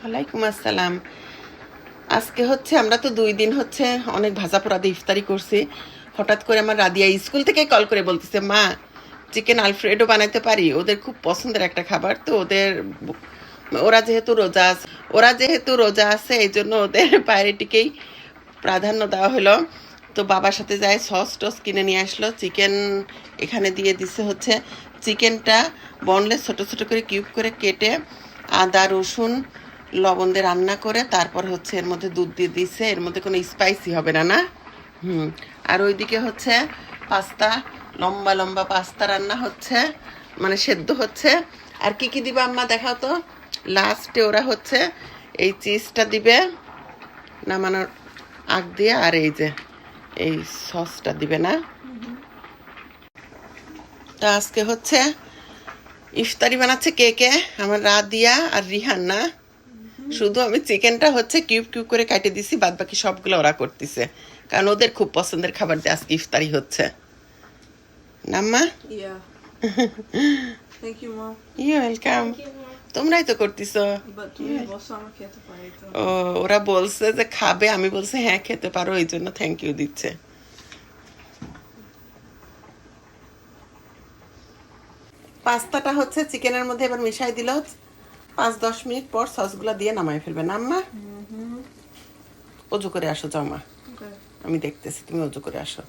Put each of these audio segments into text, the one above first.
ওয়ালাইকুম আসসালাম। আজকে হচ্ছে আমরা তো দুই দিন হচ্ছে অনেক ভাজা পোড়া ইফতারি করছি। হঠাৎ করে আমার রাদিয়া স্কুল থেকে কল করে বলতেছে, মা, চিকেন আলফ্রেডো বানাইতে পারি? ওদের খুব পছন্দের একটা খাবার তো ওদের ওরা যেহেতু রোজা আছে, ওরা যেহেতু রোজা আছে, এই জন্য ওদের প্রায়োরিটিকেই প্রাধান্য দেওয়া হলো। তো বাবার সাথে যায় সস টস কিনে নিয়ে আসলো। চিকেন এখানে দিয়ে দিছে হচ্ছে চিকেনটা বনলেস ছোট ছোট করে কিউব করে কেটে আদা, রসুন, লবণ দিয়ে রান্না করে তারপর হচ্ছে এর মধ্যে দুধ দিয়ে দিছে। এর মধ্যে কোনো স্পাইসি হবে না না? হুম। আর ওইদিকে হচ্ছে পাস্তা, লম্বা লম্বা পাস্তা রান্না হচ্ছে মানে সেদ্ধ হচ্ছে। আর কি কি দিবে আম্মা, দেখাও তো। লাস্টে ওরা হচ্ছে এই চিজটা দিবে, নামানোর আগ দিয়ে, আর এই যে, এই সসটা দিবে, না? তা আজকে হচ্ছে ইফতারি বানাচ্ছে কে কে? আমার রাদিয়া আর রিহান না শুধু আমি চিকেনটা হচ্ছে কিউব কিউব করে কাটে দিছি বাদ বাকি সবগুলো ওরা করতেছে। কারণ ওদের খুব পছন্দের খাবার দিয়ে আজকে ইফতারি হচ্ছে। নাম্মা. ইউ ওয়েলকাম তোমরাই তো করতেছো। ও ওরা বলছে যে খাবে আমি বলছি হ্যাঁ খেতে পারো এই জন্য থ্যাংক ইউ দিচ্ছে। পাস্তাটা হচ্ছে চিকেনের মধ্যে এবার মিশাই দিল পাঁচ দশ মিনিট পর সসগুলো দিয়ে নামাই ফেলবে। না আম্মা অজু করে আসো জামা। আমি দেখতেছি তুমি অজু করে আসো।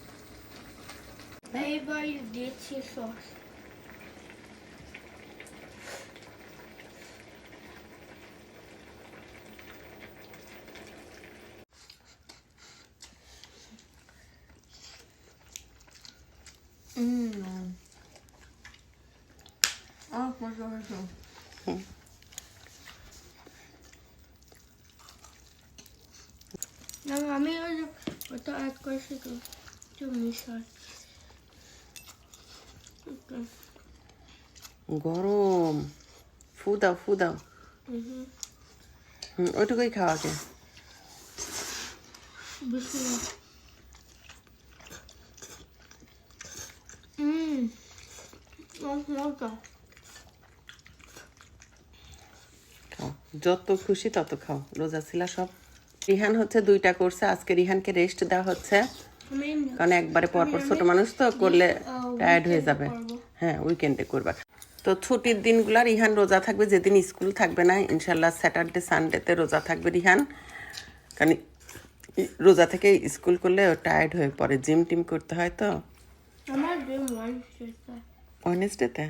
হয়েছে না আমি ওটা অ্যাড করেছি তো একটু মিশাই গরম ফু দাও ফু দাও হুম ওইটুকুই খাওয়াকে হুম মজা খাও যত খুশি তত খাও। রোজা ছিলা সব। রিহান হচ্ছে দুইটা করছে। আজকে রিহানকে রেস্ট দেওয়া হচ্ছে। কারণ একবারে পরপর ছোট মানুষ তো করলে টায়ার্ড হয়ে যাবে। হ্যাঁ উইকেন্ডে করবা। তো ছুটির দিনগুলো রিহান রোজা থাকবে। যেদিন স্কুল থাকবে না ইনশাল্লাহ স্যাটারডে সানডেতে রোজা থাকবে রিহান। কারণ রোজা থেকে স্কুল করলে টায়ার্ড হয়ে পড়ে। জিম টিম করতে হয় তো। ওয়েনেসডেতে